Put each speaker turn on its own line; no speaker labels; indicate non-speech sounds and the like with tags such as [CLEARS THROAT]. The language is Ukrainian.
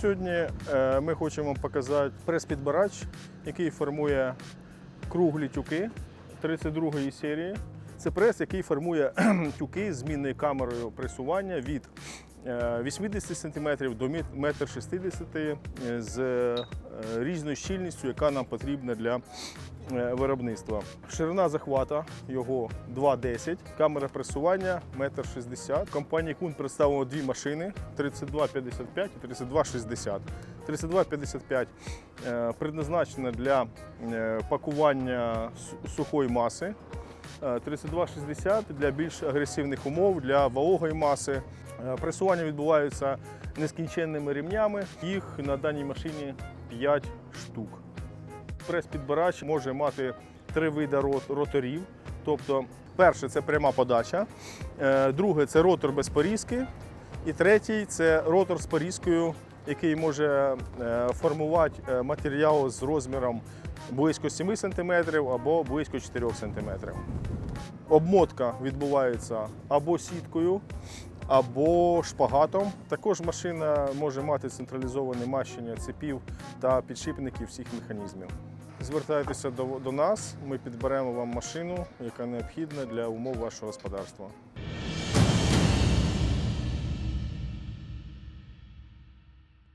Сьогодні е, ми хочемо вам показати прес-підбирач, який формує круглі тюки 32-ї серії. Це прес, який формує [CLEARS THROAT] тюки з змінною камерою пресування від 80 см до 1,60 м з е, різною щільністю, яка нам потрібна для е, виробництва. Ширина захвата його 2,10, камера пресування 1,60 м. Компанії Кун представлено дві машини 3255 і 3260. 3255 е, предназначена для е, пакування сухої маси. Е, 3260 для більш агресивних умов, для вологої маси. Е, Пресування відбувається нескінченними рівнями. Їх на даній машині 5 штук. Прес-підбирач може мати три види роторів. Тобто, перше це пряма подача, е, друге це ротор без порізки, і третій це ротор з порізкою, який може е, формувати матеріал з розміром близько 7 см або близько 4 см. Обмотка відбувається або сіткою, або шпагатом. Також машина може мати централізоване мащення цепів та підшипників всіх механізмів. Звертайтеся до, до нас, ми підберемо вам машину, яка необхідна для умов вашого господарства.